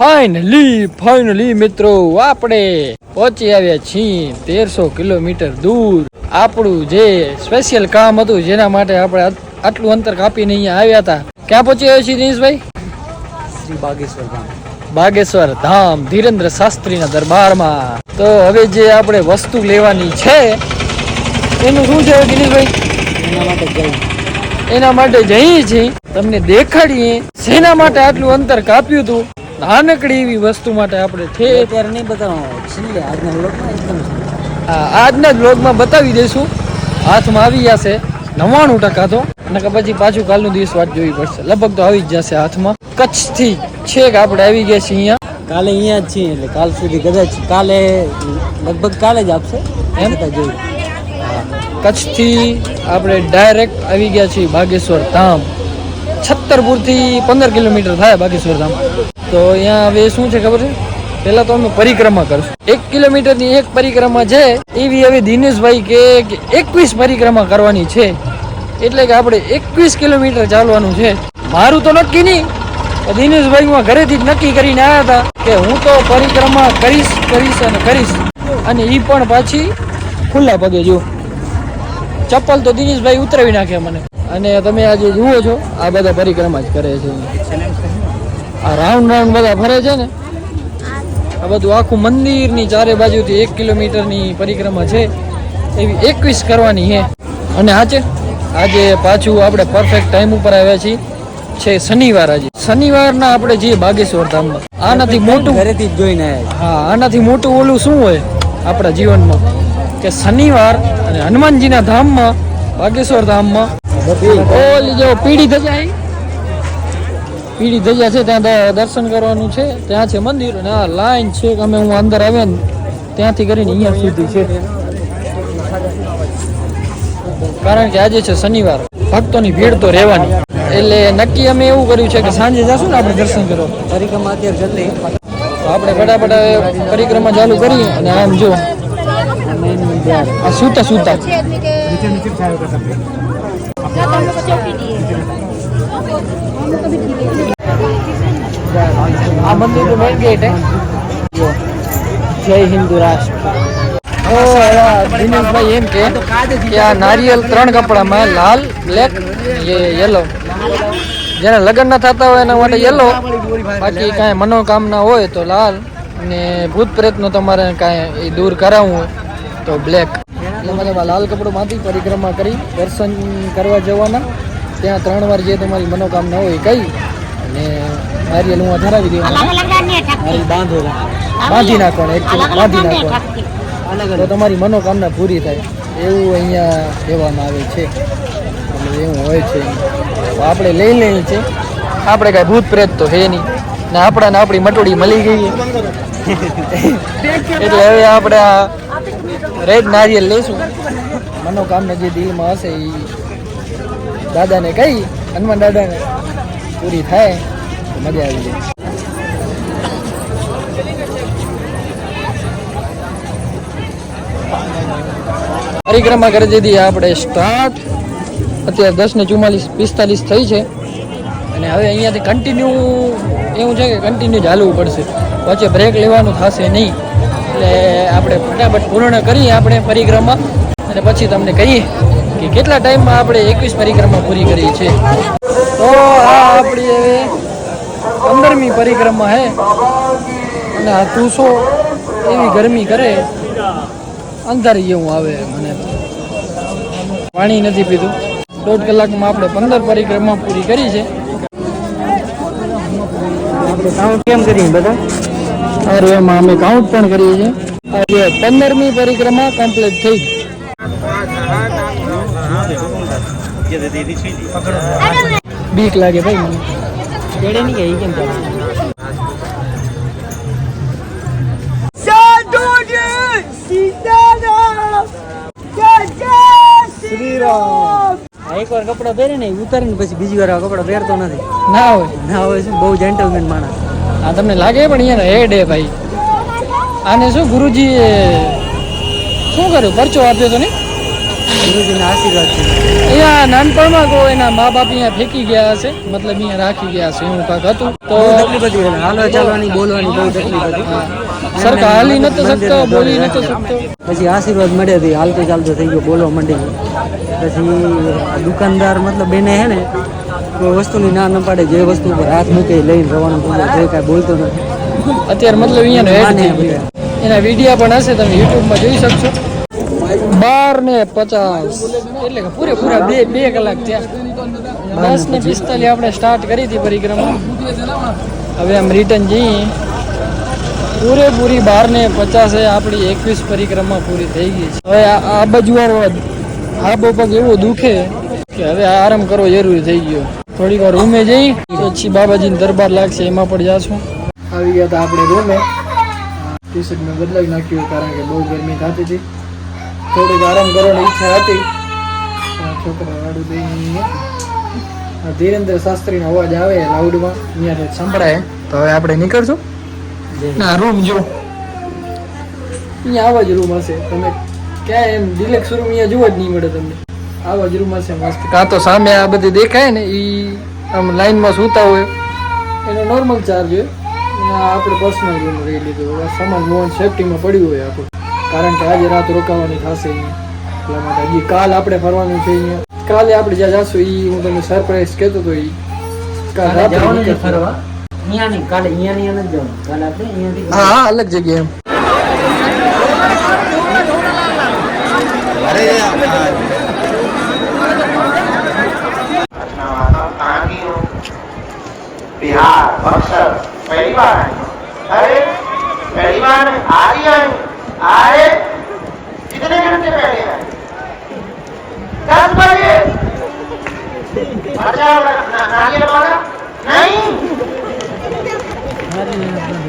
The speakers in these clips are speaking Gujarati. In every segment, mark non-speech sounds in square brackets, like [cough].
ફાઇનલી ફાઇનલી મિત્રો આપણે પહોંચી આવ્યા છીએ તેરસો કિલોમીટર દૂર. આપણું જે સ્પેશિયલ કામ હતું જેના માટે આપણે આટલું અંતર કાપીને અહીંયા આવ્યા હતા. ક્યાં પહોંચી આવ્યા છીએ દિનેશભાઈ? શ્રી બાગેશ્વર ધામ. બાગેશ્વર ધામ ધીરેન્દ્ર શાસ્ત્રીના દરબારમાં. તો હવે જે આપણે વસ્તુ લેવાની છે એનું શું છે દિનેશભાઈ? એના માટે જઈ. એના માટે જઈએ છીએ. તમને દેખાડીએ. શેના માટે આટલું અંતર કાપ્યું હતું? નાનકડી એવી વસ્તુ માટે આપણે છે. અત્યારે નહીં બતાવો આજના છેલ્લે. આજના જ બ્લોગમાં બતાવી દઈશું. હાથમાં આવી જશે. નવ્વાણું ટકા તો. અને કે પછી પાછું કાલનું દિવસ વાત જોવી પડશે. લગભગ તો આવી જ જશે હાથમાં. કચ્છથી છેક આપણે આવી ગયા છીએ અહીંયા. કાલે અહીંયા જ છીએ એટલે કાલ સુધી કદાચ કાલે લગભગ કાલે જ આપશે. એમ? જોયું કચ્છથી આપણે ડાયરેક્ટ આવી ગયા છીએ બાગેશ્વર ધામ. છત્તરપુરથી પંદર કિલોમીટર થાય બાગેશ્વર ધામ. તો અહીંયા હવે શું છે ખબર છે? પહેલા તો અમે પરિક્રમા કરશું. એક કિલોમીટરની એક પરિક્રમા છે, એવી હવે દિનેશભાઈ કે એકવીસ પરિક્રમા કરવાની છે. એટલે કે આપણે એકવીસ કિલોમીટર ચાલવાનું છે. મારું તો નક્કી નહીં દિનેશભાઈ હું ઘરેથી જ નક્કી કરીને આવ્યા હતા કે હું તો પરિક્રમા કરીશ કરીશ અને કરીશ. અને એ પણ પાછી ખુલ્લા પગે જો ચપ્પલ તો દિનેશભાઈ ઉતરાવી નાખે મને. અને તમે આજે જુઓ છો, આ બધા પરિક્રમા જ કરે છે. આ રાઉન્ડ રાઉન્ડ બધા ફરે છે ને? આ બધું આખું મંદિરની ચારે બાજુથી એક કિલોમીટરની પરિક્રમા છે. એવી એકવીસ કરવાની છે. અને આજે? આજે પાછું આપણે પરફેક્ટ ટાઈમ ઉપર આવ્યા છીએ. છે શનિવાર આજે. શનિવારના આપણે જઈએ બાગેશ્વર ધામમાં. આનાથી મોટું ઘરેથી જ જોઈને હા આનાથી મોટું ઓલું શું હોય આપણા જીવનમાં? કે શનિવાર અને હનુમાનજીના ધામમાં બાગેશ્વર ધામમાં ઓલી જેવો પીડી થઈ આવી. પીડી દરિયા છે ત્યાં દર્શન કરવાનું છે. ત્યાં છે મંદિર અને આ લાઈન છે કે અમે હું અંદર આવ્યા ને ત્યાંથી કરીને અહીંયા સુધી છે. કારણ કે આજે છે શનિવાર. ભક્તોની ભીડ તો રહેવાની. એટલે નક્કી અમે એવું કર્યું છે કે સાંજે જશું ને આપણે દર્શન કરો પરિક્રમા અત્યારે જલ્દી. તો આપણે ફટાફટ પરિક્રમા ચાલુ કરી અને આમ જો. આ સૂતા સૂતા આ મંદિરનું મેઇન ગેટ હે. જય હિન્દુ રાષ્ટ્ર. એમ કે આ નારિયેલ ત્રણ કપડામાં લાલ બ્લેક યલો જેને લગ્ન ના થતા હોય એના માટે યલો બાકી કાંઈ મનોકામના હોય તો લાલ. ને ભૂત પ્રેતનું તમારે કાંઈ દૂર કરાવવું હોય તો બ્લેક એટલે મતલબ લાલ કપડું માંથી પરિક્રમા કરી, દર્શન કરવા જવાના. ત્યાં ત્રણ વાર જે તમારી મનોકામના હોય કઈ કહી અને નારિયેલ હું ધરાવી દેવાના મારી બાંધો બાંધી નાખવાનું એક બાંધી નાખવાનું તો તમારી મનોકામના પૂરી થાય. એવું અહીંયા કહેવામાં આવે છે. એટલે એવું હોય છે. તો આપણે લઈ લઈએ છે. આપણે કાંઈ ભૂત પ્રેત તો હે નહીં. ને આપણાને આપણી મટોડી મળી ગઈ એટલે હવે આપણે આ રેડ નારિયેલ લઈશું. મનોકામના જે દિલમાં હશે એ દાદાને કહી, હનુમાન દાદાને. પૂરી થાય મજા આવી જાય. પરિક્રમા કરી દીધી, આપણે સ્ટાર્ટ અત્યારે દસ ને ચુમ્માલીસ, પિસ્તાલીસ થઈ છે. અને હવે અહીંયાથી કન્ટિન્યુ એવું છે કે કન્ટિન્યુ ચાલવું પડશે. વચ્ચે બ્રેક લેવાનું થશે નહીં. એટલે આપણે ફટાફટ પૂર્ણ કરીએ આપણે પરિક્રમા. અને પછી તમને કહીએ. કે કેટલા ટાઈમમાં આપણે એકવીસ પરિક્રમા પૂરી કરી છે? તો આ આપણી પંદરમી પરિક્રમા હે. અને આ તુસો એવી ગરમી કરે. અંધારી જેવું આવે મને પાણી નથી પીધું. દોઢ કલાકમાં આપણે પંદર પરિક્રમા પૂરી કરી છે. આપણે કાઉન્ટ કેમ કરીએ બધા? સારું એમાં અમે કાઉન્ટ પણ કરીએ છીએ. પંદરમી પરિક્રમા કમ્પ્લીટ થઈ. બીક લાગે ભાઈ મને. કેડે નહીં ગઈ કેમ એકવાર કપડા પહેરે ને ઉતારીને પછી બીજી વાર કપડા પહેરતો નથી. ના હોય. ના હોય શું? બહુ જેન્ટલમેન માણસ. આ તમને લાગે પણ અહીંયા હેડ હે ભાઈ. આને શું ગુરુજીએ શું કર્યું? પરચો આપ્યો તો ને ગુરુજીના આશીર્વાદ છે. અહીંયા નાનપણમાં કોઈ એના મા બાપ અહીંયા ફેંકી ગયા હશે. મતલબ અહીંયા રાખી ગયા હશે એવું કાંક હતું. તો તકલીફ હતી. હાલવા ચાલવાની બોલવાની બહુ તકલીફ હતી. સરખા હાલી નતો શકતો બોલી નતો શકતો. પછી આશીર્વાદ મળ્યા હતી હાલતો ચાલતો થઈ ગયો બોલવા માંડી પછી દુકાનદાર મતલબ બેને હે ને કોઈ વસ્તુની ના ન પાડે જે વસ્તુ ઉપર હાથ મૂકે લઈને રવાનું થઈ જાય જે કાંઈ બોલતો નથી. અત્યારે મતલબ અહીંયાનો એડ ગયો એના વિડીયા પણ હશે તમે યુટ્યુબમાં જોઈ શકશો. બાર ને પચાસ. એટલે કે પૂરેપૂરા બે બે કલાક થયા. દસ ને પિસ્તાલીસ આપણે સ્ટાર્ટ કરી હતી પરિક્રમા. હવે આમ રિટર્ન જઈએ. પૂરેપૂરી બાર ને પચાસે આપણી એકવીસ પરિક્રમા પૂરી થઈ ગઈ છે. હવે આ આ બાજુ આ પગ એવો દુખે કે હવે આરામ કરવો જરૂરી થઈ ગયો. થોડીક વાર રૂમે જઈ પછી બાબાજીને દરબાર લાગશે એમાં પણ જાશું. આવી ગયા હતા આપણે રૂમે. ટી શર્ટ મેં બદલાવી નાખ્યું કારણ કે બહુ ગરમી થતી હતી. થોડીક આરામ કરવાની ઈચ્છા હતી. છોકરા વાળું દઈને ધીરેન્દ્ર શાસ્ત્રીનો અવાજ આવે લાઉડમાં અહીંયા સંભળાય. તો હવે આપણે નીકળશું. ના રૂમ જો. અહીંયા આવા જ રૂમ હશે. તમે ક્યાં એમ ડિલેક્સ રૂમ અહીંયા જોવા જ નહીં મળે તમને. આવા જ રૂમ હશે મસ્ત. કાં તો સામે આ બધી દેખાય ને એ આમ લાઈનમાં સૂતા હોય. એનો નોર્મલ ચાર્જ હોય. આપણે પર્સનલ રૂમ લઈ લીધો. સામાન મોહન સેફટીમાં પડ્યું હોય આપણું. કારણ કે આજે રાત રોકાવાની થશે એટલા માટે હજી કાલ આપણે ફરવાનું છે અહીંયા કાલે આપણે જ્યાં જશું એ હું તમને સરપ્રાઈઝ કહેતો હતો એ કાલે જવાનું કાલે જવાનું. અલગ જગ્યાએ એમ. બિહાર आए आए कितने घंटे पहले आए दस बजे अच्छा ना- नारियल वाला नहीं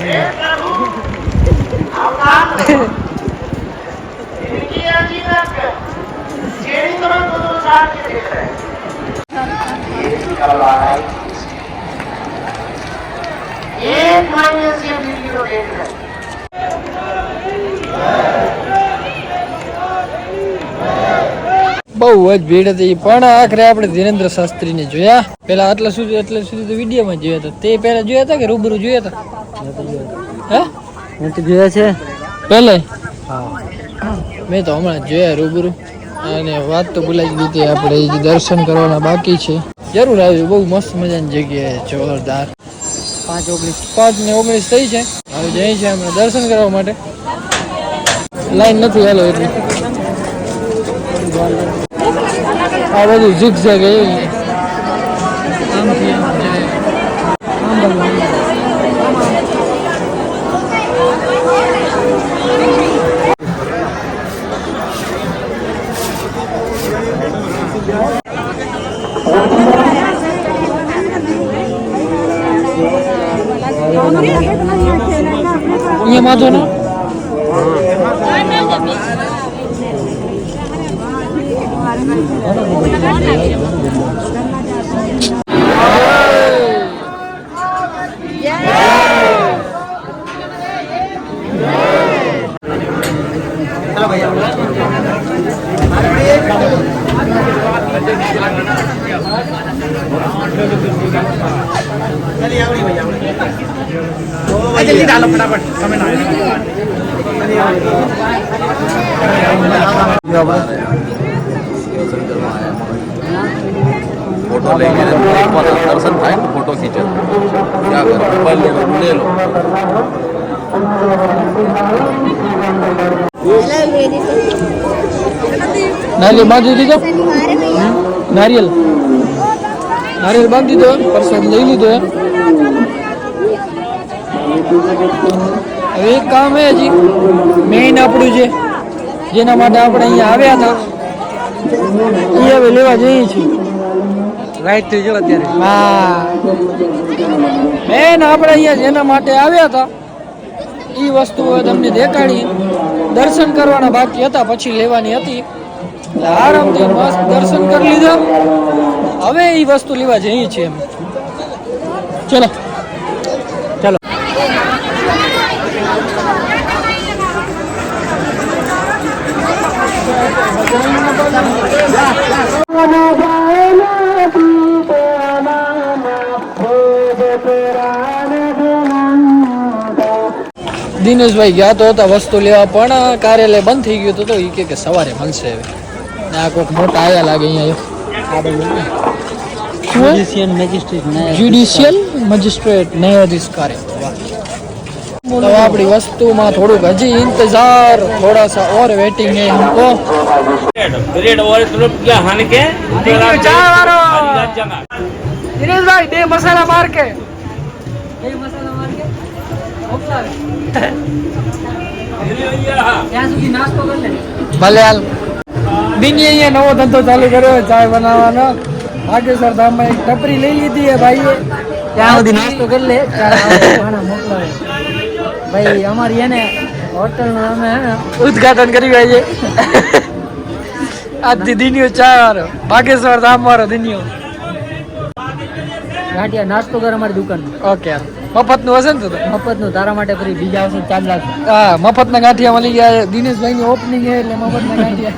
हे प्रभु, आप काम करो। इनकी अजीबत जेड़ी करो दो दो साल के देख रहे हैं ये निकल आ रहा है एक महीने से वीडियो देख रहे બહુ જ ભીડ હતી. પણ આખરે આપણે ધીરેન્દ્ર શાસ્ત્રીને જોયા. પેલા આટલા સુધી એટલે સુધી તો વિડીયોમાં જોયા હતા. તે પહેલા જોયા હતા કે રૂબરૂ જોયા હતા? હે? તો જોયા છે. પહેલા? મેં તો હમણાં જોયા રૂબરૂ. અને વાત તો ભૂલાઈ દીધી આપણે એ દર્શન કરવાના બાકી છે. જરૂર આવ્યું બહુ મસ્ત મજાની જગ્યાએ જોરદાર. પાંચ ઓગણીસ. પાંચ ને ઓગણીસ થઈ છે. હવે જઈએ છીએ આપણે દર્શન કરવા માટે. લાઈન નથી હાલો એટલી. આ બધું ઝીક ઝાક અહીંયા માધો ને जल्दी डालो फटाफट समय ना ફોટો લઈ લઈને એક વાર દર્શન થાય તો ફોટો ખીચે. ક્યાં કરો મોબાઈલ લે લો. નારિયેલ બાંધી દીધો? નારિયેલ. નારિયેલ બાંધી દીધો પરસાદ લઈ લીધો. હવે એક કામ એ હજી. મેઇન આપણું છે જેના માટે આપણે અહીંયા આવ્યા હતા એ હવે લેવા જઈએ છીએ. રાઈટ થઈ જો અત્યારે. હા. મેન આપણે અહીંયા જેના માટે આવ્યા હતા. એ વસ્તુ હવે તમને દેખાડી. દર્શન કરવાના બાકી હતા પછી લેવાની હતી. આરામથી મસ્ત દર્શન કરી લીધા. હવે એ વસ્તુ લેવા જઈએ છીએ એમ ચલો. દિનેશભાઈ ગયા તો હતા વસ્તુ લેવા પણ કાર્યાલય બંધ થઈ ગયું હતું તો એ કે સવારે મળશે હવે. આ કોઈક મોટા આયા લાગે અહીંયા જ્યુડિશિયલ મજિસ્ટ્રેટ ન્યાયાધીશ. કાર્ય આપણી વસ્તુમાં થોડુંક હજી ઇંતજાર થોડા સા ઓર વેટિંગ હે હમકો પીરિયડ ઓર તરફ ગયા હાન કે? ચા વાળો. દિનેશભાઈ બે મસાલા માર કે. બે મસાલા માર કે? ઓકે ભલે હાલ. દિની અહીંયા નવો ધંધો ચાલુ કર્યો ચાય બનાવવાનો. ભાગેશ્વર ધામમાં એક ટપરી લઈ લીધી છે ભાઈએ. ત્યાં સુધી નાસ્તો કરી લે [laughs] મોકલાવે. ભાઈ અમારી એને હોટલ અમે ઉદઘાટન કર્યું આવીએ આજથી દિનિયો ચાર ભાગેશ્વર ધામ વાળો દિનિયો. નાસ્તો કર અમારી દુકાન ઓકે મફતનું હશે ને તો? મફતનું તારા માટે ફરી બીજા આવશે ચાર લાખ હા મફત ના ગાંઠિયા મળી ગયા છે. દિનેશભાઈ ની ઓપનિંગ છે એટલે મફત ના ગાંઠિયા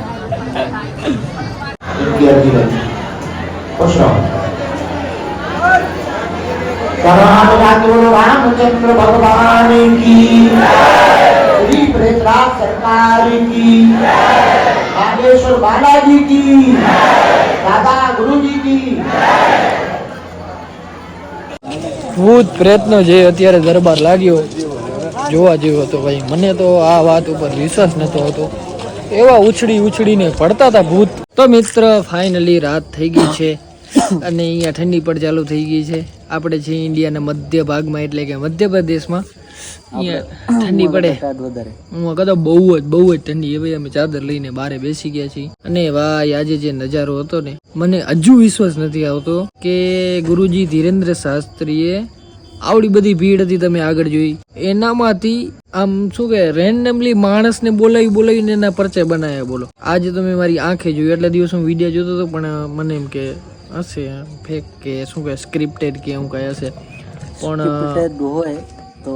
ભગવાન કી દાદા ગુરુજી કી ભૂત પ્રયત્નો જે અત્યારે દરબાર લાગ્યો, જોવા જેવો હતો ભાઈ. મને તો આ વાત ઉપર વિશ્વાસ નતો હતો. એવા ઉછળી ઉછળીને પડતા હતા ભૂત. તો મિત્ર ફાઇનલી રાત થઈ ગઈ છે. અને અહીંયા ઠંડી પણ ચાલુ થઈ ગઈ છે. આપણે છીએ ઇન્ડિયાના મધ્ય ભાગમાં, એટલે કે મધ્યપ્રદેશમાં ઠંડી પડે. હું કદાચ બહુ જ બહુ જ ઠંડી એ ભાઈ અમે ચાદર લઈને બારે બેસી ગયા છીએ. અને ભાઈ આજે જે નજારો હતો ને મને હજુ વિશ્વાસ નથી આવતો કે ગુરુજી ધીરેન્દ્ર શાસ્ત્રીએ આવડી બધી ભીડ હતી તમે આગળ જોઈ. એનામાંથી આમ શું કે રેન્ડમલી માણસને બોલાવી બોલાવીને એના પરચય બનાવ્યા બોલો. આજે તમે મારી આંખે જોયું એટલા દિવસ હું વીડિયો જોતો હતો પણ મને એમ કે હશે ફેક કે શું કે સ્ક્રિપ્ટેડ કે એવું કઈ હશે. પણ હોય તો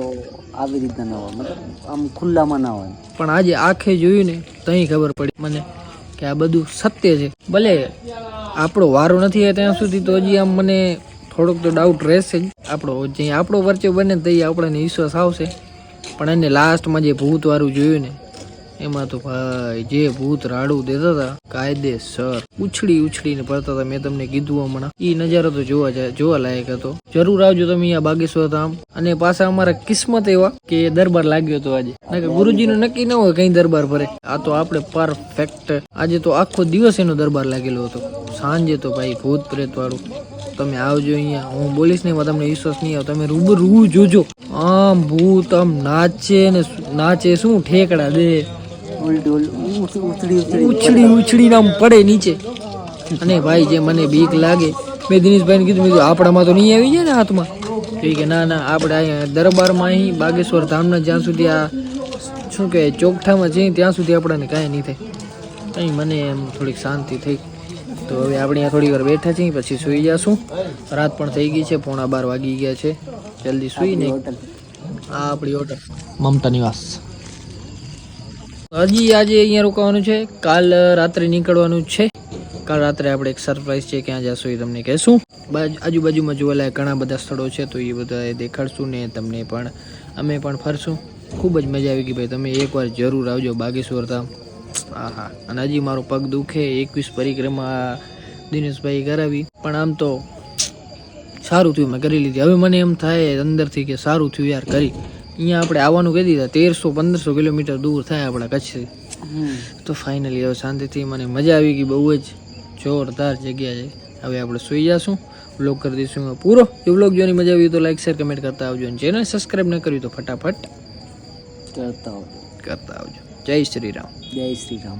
આવી રીતના ના હોય. મતલબ આમ ખુલ્લામાં ના હોય. પણ આજે આંખે જોયું ને તઈ ખબર પડી મને કે આ બધું સત્ય છે. ભલે આપણો વારો નથી ત્યાં સુધી, તો હજી આમ મને થોડોક તો ડાઉટ રહેશે જ. આપણો જે આપણો પરચો બને તો આપણને વિશ્વાસ આવશે. પણ એને લાસ્ટમાં જે ભૂત વારું જોયું ને એમાં તો ભાઈ જે ભૂત રાડું દેતા હતા કાયદેસર ઉછળી ઉછળીને પડતા હતા મેં તમને કીધું હમણાં. એ નજારો તો જોવા જાય, જોવા લાયક હતો. જરૂર આવજો તમે અહીંયા બાગેશ્વર ધામ. અને પાછા અમારા કિસ્મત એવા કે દરબાર લાગ્યો હતો આજે. ગુરુજી ગુરુજીનું નક્કી ન હોય કઈ દરબાર ભરે. આ તો આપણે પરફેક્ટ આજે તો આખો દિવસ એનો દરબાર લાગેલો હતો. સાંજે તો ભાઈ ભૂત પ્રેત વાળું. તમે આવજો અહીંયા. હું બોલીશ નહીં તમને વિશ્વાસ નહીં આવે. તમે રૂબરૂ જોજો. આમ ભૂત આમ નાચે ને નાચે શું ઠેકડા દે. ઉલટી ઉલટી ઉછળી ઉછળી ઉછળી ઉછળીને આમ પડે નીચે. અને ભાઈ જે મને બીક લાગે મેં દિનેશભાઈને કીધું મેં કીધું આપણામાં તો નહીં આવી જાય ને હાથમાં. તો કે ના ના આપણે અહીંયા દરબારમાં અહીં બાગેશ્વર ધામના જ્યાં સુધી આ શું કહે ચોકઠામાં જઈએ ત્યાં સુધી આપણને કાંઈ નહીં થાય. કંઈ મને એમ થોડીક શાંતિ થઈ. તો હવે આપણે અહીંયા થોડી વાર બેઠા છીએ પછી સૂઈ જશું. રાત પણ થઈ ગઈ છે પોણા બાર વાગી ગયા છે. જલ્દી સૂઈને આ આપણી હોટલ. મમતા નિવાસ. હજી આજે અહીંયા રોકાવાનું છે. કાલ રાત્રે નીકળવાનું છે. કાલ રાત્રે આપણે એક સરપ્રાઈઝ છે ક્યાં જશું એ તમને કહેશું. બાજ, આજુબાજુમાં જોવાલાયક ઘણા બધા સ્થળો છે, તો એ બધા દેખાડશું ને તમને પણ અમે પણ ફરશું. ખૂબ જ મજા આવી ગઈ ભાઈ, તમે એકવાર જરૂર આવજો બાગેશ્વર ધામ. હા હા અને હજી મારો પગ દુખે, એકવીસ પરિક્રમા દિનેશભાઈ કરાવી. પણ આમ તો સારું થયું, મેં કરી લીધી. હવે મને એમ થાય અંદરથી કે સારું થયું યાર, કરી. અહીંયા આપણે આવવાનું કહી દીધા તેરસો પંદરસો કિલોમીટર દૂર થાય આપણા કચ્છથી. તો ફાઇનલી હવે શાંતિથી મને મજા આવી ગઈ બહુ જ જોરદાર જગ્યા છે. હવે આપણે સૂઈ જશું વ્લોગ કરી દઈશું એમાં પૂરો. જો વ્લોગ જોવાની મજા આવી હોય તો લાઈક શેર કમેન્ટ કરતા આવજો. અને ચેનલ સબસ્ક્રાઈબ ન કર્યું તો ફટાફટ કરતા હોય કરતા આવજો. જય શ્રી રામ. જય શ્રી રામ.